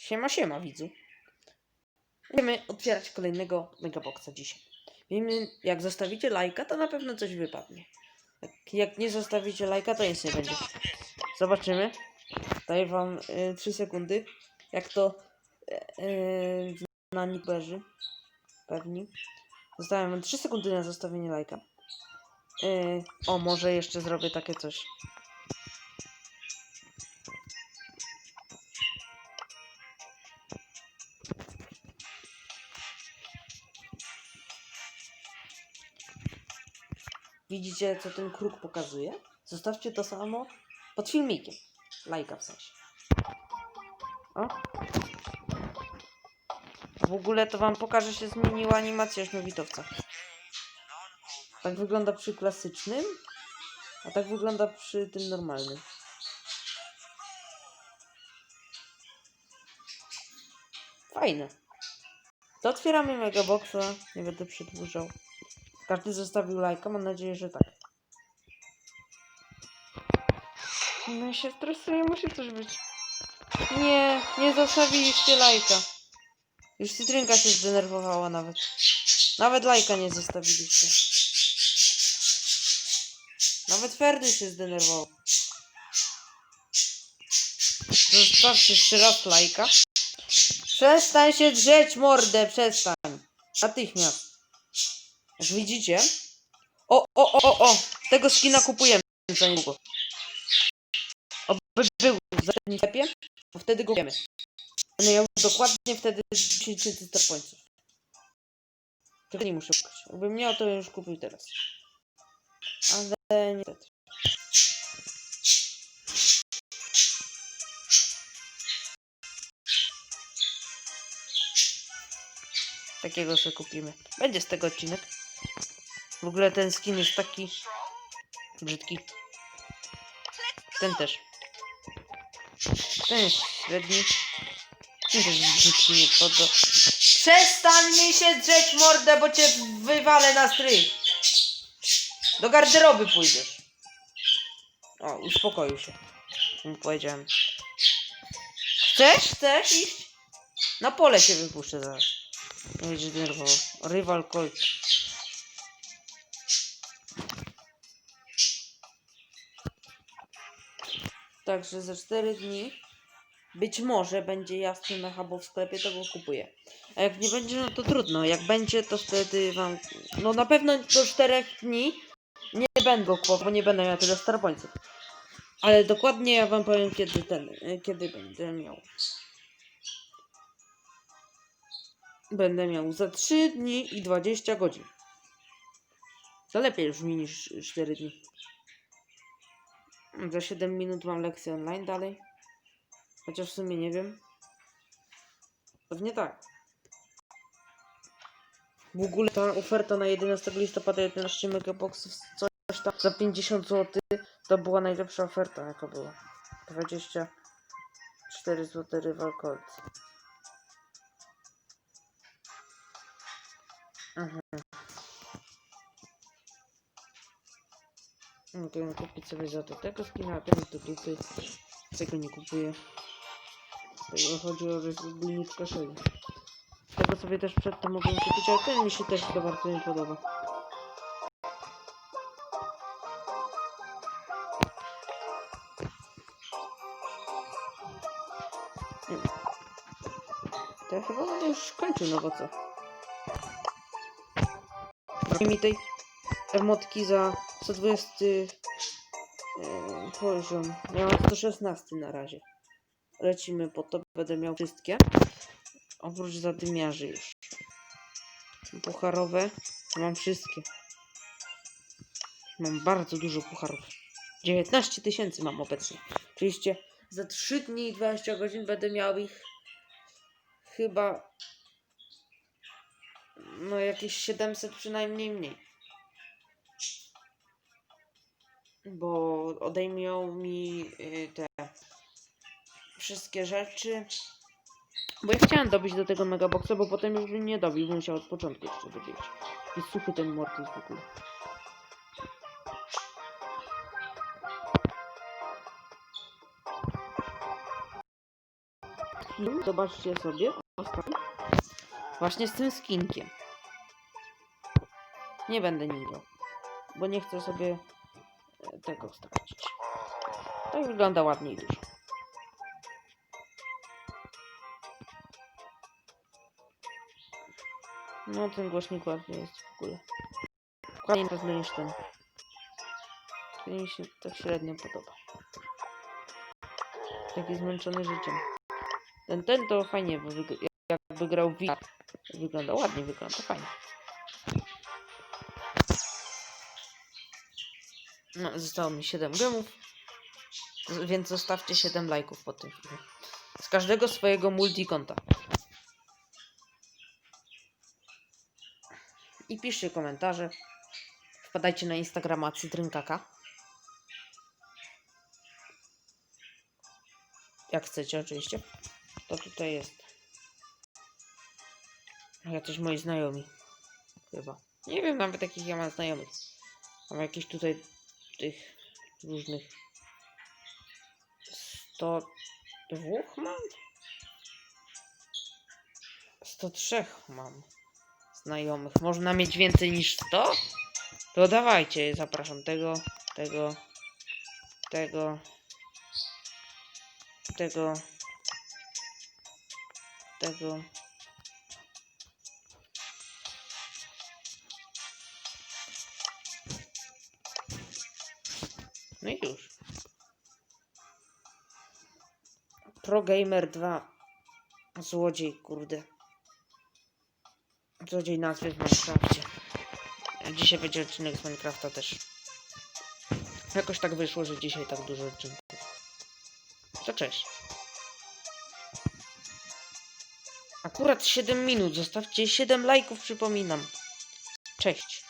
Siema, siema, widzu. Będziemy otwierać kolejnego megaboxa dzisiaj. Wiemy, jak zostawicie lajka, to na pewno coś wypadnie. Jak, nie zostawicie lajka, to nic nie będzie. Zobaczymy. Daję wam y, 3 sekundy. Jak to y, y, na niperzy. Pewni. Zostawiam wam 3 sekundy na zostawienie lajka. Y, o, może jeszcze zrobię takie coś. Widzicie, co ten kruk pokazuje? Zostawcie to samo pod filmikiem. Lajka w sensie. O. W ogóle to wam pokażę, się zmieniła animacja śmiowitowca. Tak wygląda przy klasycznym, a tak wygląda przy tym normalnym. Fajne. To otwieramy megaboxa. Nie będę przedłużał. Każdy zostawił lajka, mam nadzieję, że tak. No ja się stresuję, musi coś być. Nie, nie zostawiliście lajka. Już cytrynka się zdenerwowała nawet. Nawet lajka nie zostawiliście. Nawet Ferdy się zdenerwował. Zostawcie jeszcze raz lajka. Przestań się drzeć, mordę, przestań. Natychmiast. Jak widzicie. O, o, o, o, o! Tego skina kupujemy za. Oby był w zasadnim sklepie, bo wtedy go kupujemy. Będę miał dokładnie wtedy 10 Star Pointsów. Czego nie muszę szukać. Jakbym miał, to już kupił teraz. Ale niestety. Takiego sobie kupimy. Będzie z tego odcinek. W ogóle ten skin jest taki brzydki. Ten też. Ten jest średni. Ten też brzydki, nie podo. Przestań mi się drzeć mordę, bo cię wywalę na strych. Do garderoby pójdziesz. O, uspokoił się. Jak powiedziałem. Chcesz? Chcesz iść? Na pole się wypuszczę zaraz. Nie będzie denerwował. Rywal Colt. Także za 4 dni być może będzie jasny mecha, bo w sklepie tego kupuję. A jak nie będzie, no to trudno. Jak będzie, to wtedy wam. No na pewno do 4 dni nie będę kupował, bo nie będę miał tyle starpońców. Ale dokładnie ja wam powiem kiedy ten, y, kiedy będę miał. Będę miał za 3 dni i 20 godzin. To lepiej brzmi niż 4 dni. Za 7 minut mam lekcję online dalej. Chociaż w sumie nie wiem. Pewnie tak. W ogóle ta oferta na 11 listopada 11 megaboxów coś tam za 50 zł to była najlepsza oferta jaka była. 24 zł Rival Colt. Mhm. Mogę kupić sobie za to tego skina, a ten to dupy. Tego nie kupuję. Tego chodzi o rozbójniczkę szyi. Tego sobie też przedtem mogłem kupić, ale ten mi się też to bardzo nie podoba. To ja chyba już kończył, no bo co? Brakuje mi tej emotki za 120 yy, poziom. Ja mam 116 na razie. Lecimy po to, będę miał wszystkie. Oprócz zadymiarzy już. Pucharowe mam wszystkie. Mam bardzo dużo pucharów. 19 tysięcy mam obecnie. Oczywiście za 3 dni i 20 godzin będę miał ich chyba no jakieś 700 przynajmniej mniej. Bo odejmą mi y, te wszystkie rzeczy. Bo ja chciałem dobić do tego megaboxa, bo potem już bym nie dobił, bym musiał od początku jeszcze dobić. Jest suchy ten Mortis w ogóle. zobaczcie sobie, ostatni, właśnie z tym skinkiem. Nie będę nim bo nie chcę sobie tego stracić. Tak wygląda ładniej dużo. No, ten głośnik ładny jest w ogóle. Ładniej pewny niż ten. Ten mi się tak średnio podoba. Taki zmęczony życiem. Ten, ten to fajnie, bo jakby grał w. Wygląda ładnie, wygląda fajnie. No, zostało mi 7 gemów. Więc zostawcie 7 lajków pod tym filmem. Z każdego swojego multikonta. I piszcie komentarze. Wpadajcie na Instagrama Cytrynkaka. Jak chcecie, oczywiście. To tutaj jest. Jacyś moi znajomi. Chyba. Nie wiem nawet jakich ja mam znajomych. Mam jakieś tutaj tych różnych. 102 mam? 103 mam znajomych. Można mieć więcej niż 100? To dawajcie, zapraszam tego, tego, tego, tego, tego. No i już. Pro Gamer 2. Złodziej, kurde. Złodziej nazwy w Minecrafcie. Dzisiaj będzie odcinek z Minecrafta też. Jakoś tak wyszło, że dzisiaj tak dużo odcinków. To cześć. Akurat 7 minut. Zostawcie 7 lajków, przypominam. Cześć.